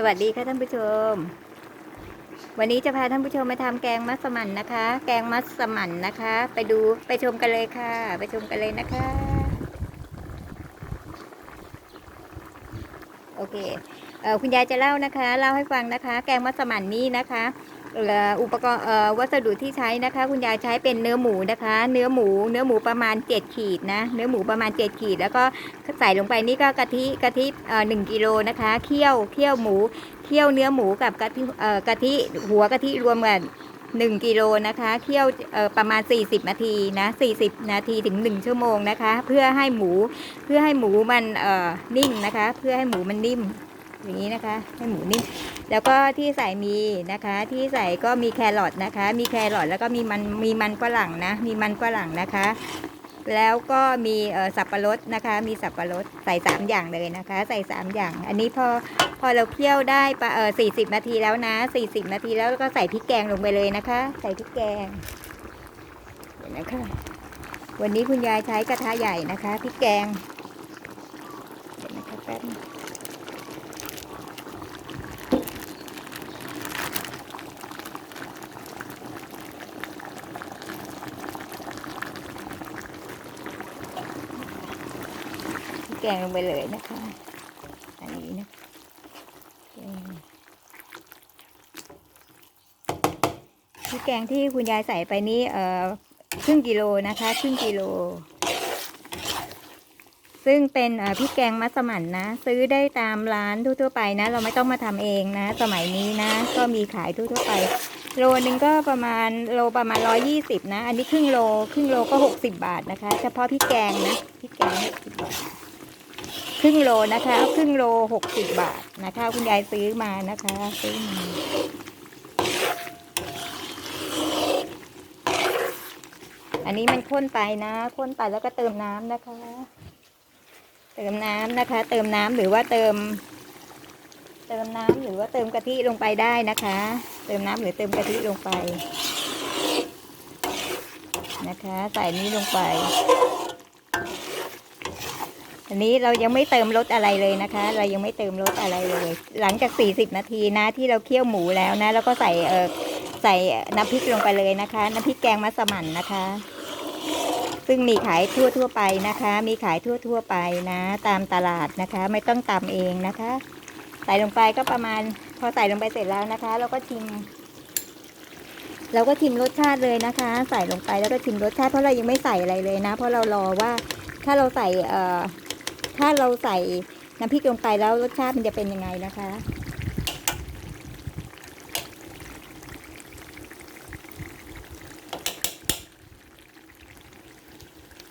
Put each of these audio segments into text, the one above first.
สวัสดีค่ะท่านผู้ชม วันนี้จะพาท่านผู้ชมมาทำแกงมัสมั่นนะคะ แกงมัสมั่นนะคะ ไปดูไปชมกันเลยค่ะ ไปชมกันเลยนะคะ โอเคเอ่อคุณยายจะเล่านะคะ เล่าให้ฟังนะคะ แกงมัสมั่นนี้นะคะ อุปกรณ์วัสดุที่ใช้นะคะ คุณยายใช้เป็นเนื้อหมูนะคะ เนื้อหมู เนื้อหมูประมาณ 7 ขีดนะ เนื้อหมูประมาณ 7 ขีด แล้วก็ใส่ลงไปนี่ก็กะทิกะทิหนึ่งกิโลนะคะเคี่ยวเคี่ยวหมูเคี่ยวเนื้อหมูกับกะทิกะทิหัวกะทิรวมกัน1กิโลนะคะเคี่ยวประมาณ 40 นาทีนะ40 นาทีถึง 1 ชั่วโมงนะคะ เพื่อให้หมูเพื่อให้หมูมันนิ่มนะคะ เพื่อให้หมูมันนิ่ม อย่างนี้นะคะ ให้หมูนิ่มแล้วก็ที่ใส่มีนะคะ ที่ใส่ก็มีแครอทนะคะ มีแครอทแล้วก็มีมันมีมันฝรั่งนะ มีมันฝรั่งนะคะ แล้วก็มีสับปะรดนะคะ มีสับปะรดใส่สามอย่างเลยนะคะ ใส่สามอย่าง อันนี้พอพอเราเคี่ยวได้ปะเออสี่สิบนาทีแล้วนะสี่สิบนาทีแล้วก็ใส่พริกแกงลงไปเลยนะคะ ใส่พริกแกงเดี๋ยวนะคะวันนี้คุณยายใช้กระทะใหญ่นะคะพริกแกงเดี๋ยวนะคะแป๊บ งพริกแกงลงไปเลยนะคะ อันนี้นะพริกแกงที่คุณยายใส่ไปนี้เอ่อครึ่งกิโลนะคะครึ่งกิโล ซึ่งเป็นเอ่อพริกแกงมัสมั่นนะ ซื้อได้ตามร้านทั่วๆไปนะ เราไม่ต้องมาทำเองนะ สมัยนี้นะ ก็มีขายทั่วๆไป โลนึงก็ประมาณโลประมาณร้อยี่สิบนะ อันนี้ครึ่งโล ครึ่งโลก็หกสิบบาทนะคะ เฉพาะพริกแกงนะพริกแกงหกสิบบาท ครึ่งโลนะคะครึ่งโลหกสิบบาทนะคะ คุณยายซื้อมานะคะซื้อมาอันนี้มันข้นไปนะข้นไปแล้วก็เติมน้ำนะคะ เติมน้ำนะคะ เติมน้ำหรือว่าเติม เติมน้ำหรือว่าเติมกะทิลงไปได้นะคะ เติมน้ำหรือเติมกะทิลงไป นะคะ ใส่นี้ลงไป อันนี้เรายังไม่เติมรสอะไรเลยนะคะ เรายังไม่เติมรสอะไรเลย หลังจาก 40 นาทีนะที่เราเคี่ยวหมูแล้วนะ แล้วก็ใส่เออใส่น้ำพริกลงไปเลยนะคะ น้ำพริกแกงมัสมั่นนะคะ ซึ่งมีขายทั่วทั่วไปนะคะ มีขายทั่วทั่วไปนะ ตามตลาดนะคะ ไม่ต้องตำเองนะคะ ใส่ลงไปก็ประมาณ พอใส่ลงไปเสร็จแล้วนะคะ เราก็ชิมเราก็ชิมรสชาติเลยนะคะ ใส่ลงไปแล้วก็ชิมรสชาติเพราะเรายังไม่ใส่อะไรเลยนะ เพราะเรารอว่าถ้าเราใส่เอ่อ ถ้าเราใส่น้ำพริกลงไปแล้วรสชาติมันจะเป็นยังไงนะคะ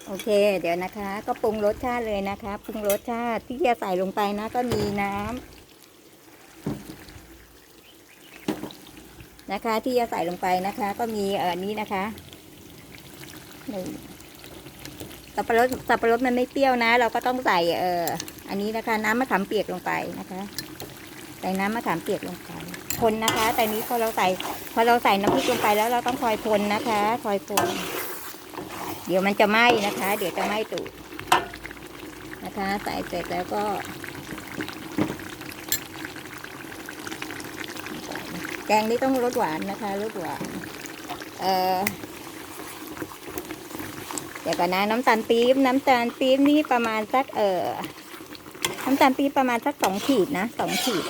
โอเค เดี๋ยวนะคะ ก็ปรุงรสชาติเลยนะคะปรุงรสชาติที่จะใส่ลงไปนะ ก็มีน้ำนะคะ ที่จะใส่ลงไปนะคะ ก็มีเอ่อนี้นะคะหนึ่ง สับปะรดสับปะรดมันไม่เปรี้ยวนะ เราก็ต้องใส่เอออันนี้นะคะ น้ำมะขามเปียกลงไปนะคะ ใส่น้ำมะขามเปียกลงไปคนนะคะ แต่นี้พอเราใส่พอเราใส่น้ำพริกลงไปแล้วเราต้องคอยคนนะคะ คอยคนเดี๋ยวมันจะไหม้นะคะ เดี๋ยวจะไหม้ตูดนะคะ ใส่เสร็จแล้วก็แกงนี้ต้องรสหวานนะคะรสหวานเอ่อ ดี๋ยวก่อนนะน้ำตาลปี๊บน้ำตาลปี๊บนี่ประมาณสักเออน้ำตาลปี๊บประมาณสักสองขีดนะสองขีด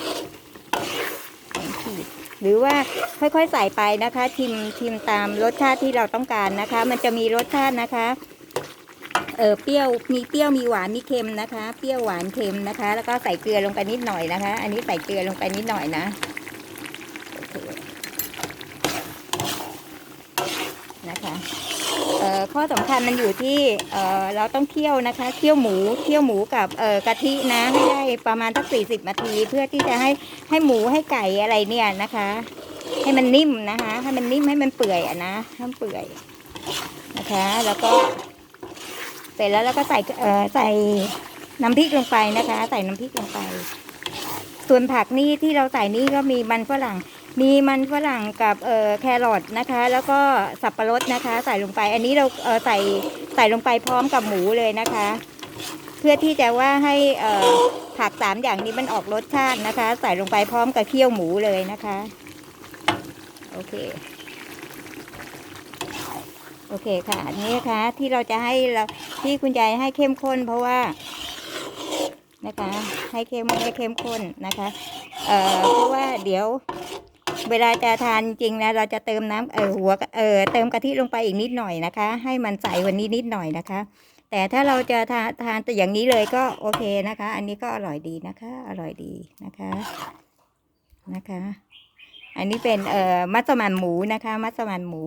สองขีด หรือว่าค่อยๆใส่ไปนะคะชิมชิมตามรสชาติที่เราต้องการนะคะ มันจะมีรสชาตินะคะเออเปรี้ยวมีเปรี้ยวมีหวานมีเค็มนะคะ เปรี้ยวหวานเค็มนะคะ แล้วก็ใส่เกลือลงไปนิดหน่อยนะคะ อันนี้ใส่เกลือลงไปนิดหน่อยนะโอเคนะคะ เอ่อ ข้อสำคัญมันอยู่ที่เออเราต้องเคี่ยวนะคะเคี่ยวหมูเคี่ยวหมูกับเออกะทินะให้ได้ประมาณสักสี่สิบนาที เพื่อที่จะให้ให้หมูให้ไก่อะไรเนี่ยนะคะ ให้มันนิ่มนะคะ ให้มันนิ่มให้มันเปื่อยอะนะให้มันเปื่อยนะคะ แล้วก็เสร็จแล้วเราก็ใส่เออใส่น้ำพริกลงไปนะคะ ใส่น้ำพริกลงไป ส่วนผักนี่ที่เราใส่นี่ก็มีมันฝรั่ง มีมันฝรั่งกับเอ่อแครอทนะคะ แล้วก็สับปะรดนะคะ ใส่ลงไป อันนี้เราเอ่อใส่ใส่ลงไปพร้อมกับหมูเลยนะคะ เพื่อที่จะว่าให้เอ่อผักสามอย่างนี้มันออกรสชาตินะคะ ใส่ลงไปพร้อมกับเคี่ยวหมูเลยนะคะ โอเคโอเคค่ะอันนี้นะคะที่เราจะให้เราที่คุณยายให้เข้มข้น เพราะว่านะคะ ให้เข้มให้เข้มข้นนะคะ เอ่อเพราะว่าเดี๋ยว เวลาจะทานจริงนะเราจะเติมน้ำเออหัวเออเติมกะทิลงไปอีกนิดหน่อยนะคะ ให้มันใสกวันนี้นิดหน่อยนะคะ แต่ถ้าเราจะทานทานแต่อย่างนี้เลยก็โอเคนะคะ อันนี้ก็อร่อยดีนะคะ อร่อยดีนะคะนะคะ อันนี้เป็นเอ่อมัสมั่นหมูนะคะ มัสมั่นหมู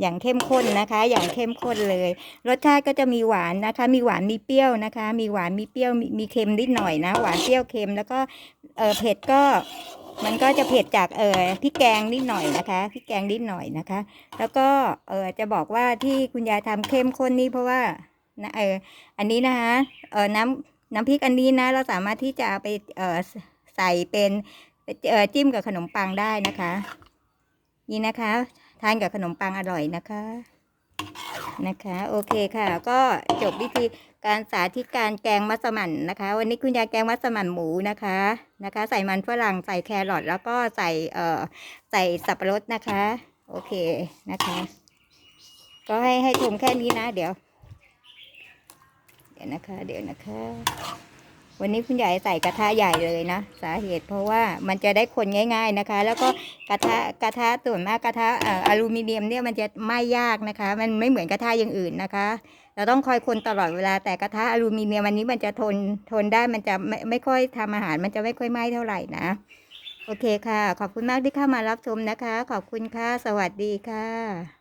อย่างเข้มข้นนะคะ อย่างเข้มข้นเลย รสชาติก็จะมีหวานนะคะ มีหวานมีเปรี้ยวนะคะ มีหวานมีเปรี้ยวมีเค็มนิดหน่อยนะ หวานเปรี้ยวเค็มแล้วก็เออเผ็ดก็ ก็จะเผ็ดจากเออพริกแกงนิดหน่อยนะคะพริกแกงนิดหน่อยนะคะ แล้วก็เออจะบอกว่าที่คุณยายทำเข้มข้นนี่เพราะว่านะเอออันนี้นะคะเออน้ำน้ำพริกอันนี้นะ เราสามารถที่จะไปเออใส่เป็นเออจิ้มกับขนมปังได้นะคะ นี่นะคะทานกับขนมปังอร่อยนะคะนะคะ โอเคค่ะ ก็จบวิธี การสาธิตการแกงมัสมั่นนะคะ วันนี้คุณยายแกงมัสมั่นหมูนะคะนะคะ ใส่มันฝรั่งใส่แครอทแล้วก็ใส่เอ่อใส่สับปะรดนะคะ โอเคนะคะ ก็ให้ให้ชมแค่นี้นะ เดี๋ยว เดี๋ยวนะคะ เดี๋ยวนะคะ วันนี้คุณยายใส่กระทะใหญ่เลยนะ สาเหตุเพราะว่ามันจะได้คนง่าย ๆนะคะ แล้วก็กระทะกระทะส่วนมากกระทะออลูมิเนียมเนี่ยมันจะไหม้ยากนะคะ มันไม่เหมือนกระทะอย่างอื่นนะคะ เราต้องคอยคนตลอดเวลาแต่กระทะอลูมิเนียมอันนี้มันจะทนทนได้มันจะไม่ไม่ค่อยทำอาหาร มันจะไม่ค่อยไหม้เท่าไหร่นะ โอเคค่ะ ขอบคุณมากที่เข้ามารับชมนะคะ ขอบคุณค่ะ สวัสดีค่ะ